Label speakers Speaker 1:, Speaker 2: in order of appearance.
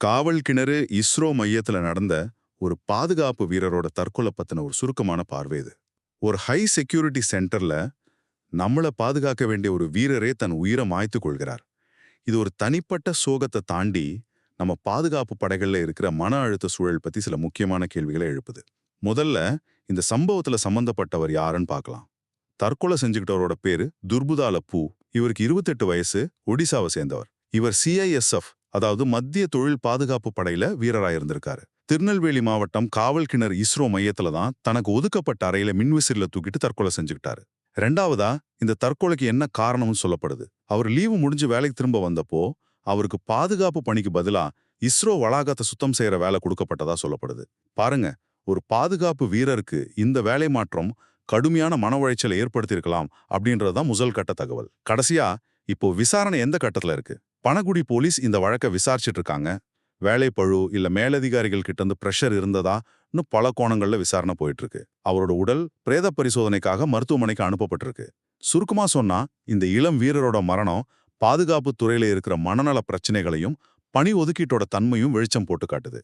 Speaker 1: காவல் கிணறு இஸ்ரோ மையத்துல நடந்த ஒரு பாதுகாப்பு வீரரோட தற்கொலை பத்தின ஒரு சுருக்கமான பார்வை இது. ஒரு ஹை செக்யூரிட்டி சென்டர்ல நம்மள பாதுகாக்க வேண்டிய ஒரு வீரரே தன் உயிரை மாய்த்து கொள்கிறார். இது ஒரு தனிப்பட்ட சோகத்தை தாண்டி நம்ம பாதுகாப்பு படைகள்ல இருக்கிற மன அழுத்த சூழல் பத்தி சில முக்கியமான கேள்விகளை எழுப்புது. முதல்ல இந்த சம்பவத்துல சம்பந்தப்பட்டவர் யாருன்னு பார்க்கலாம். தற்கொலை செஞ்சுக்கிட்டவரோட பேரு துர்புதால பூ. இவருக்கு இருபத்தெட்டு வயசு ஒடிசாவை சேர்ந்தவர். இவர் சிஐஎஸ்எஃப் அதாவது மத்திய தொழில் பாதுகாப்பு படையில வீரரா இருந்திருக்காரு. திருநெல்வேலி மாவட்டம் காவல் கிணறு இஸ்ரோ மையத்துல தான் தனக்கு ஒதுக்கப்பட்ட அறையில மின்விசிறில தூக்கிட்டு தற்கொலை செஞ்சுக்கிட்டாரு. ரெண்டாவதா இந்த தற்கொலைக்கு என்ன காரணம்னு சொல்லப்படுது. அவர் லீவு முடிஞ்சு வேலைக்கு திரும்ப வந்தப்போ அவருக்கு பாதுகாப்பு பணிக்கு பதிலா இஸ்ரோ வளாகத்தை சுத்தம் செய்யற வேலை கொடுக்கப்பட்டதா சொல்லப்படுது. பாருங்க ஒரு பாதுகாப்பு வீரருக்கு இந்த வேலை மாற்றம் கடுமையான மன உளைச்சலை ஏற்படுத்தியிருக்கலாம் அப்படின்றதுதான் முதல் கட்ட தகவல். கடைசியா இப்போ விசாரணை எந்த கட்டத்துல இருக்கு? பணகுடி போலீஸ் இந்த வழக்கை விசாரிச்சிட்டு இருக்காங்க வேலைப்பழு இல்ல மேலதிகாரிகள் கிட்ட இருந்து பிரஷர் இருந்ததான்னு பல கோணங்கள்ல விசாரணை போயிட்டு இருக்கு அவரோட உடல் பிரேத பரிசோதனைக்காக மருத்துவமனைக்கு அனுப்பப்பட்டிருக்கு. சுருக்கமா சொன்னா இந்த இளம் வீரரோட மரணம் பாதுகாப்பு துறையில இருக்கிற மனநல பிரச்சனைகளையும் பணி ஒதுக்கீட்டோட தன்மையும் வெளிச்சம் போட்டு காட்டுது.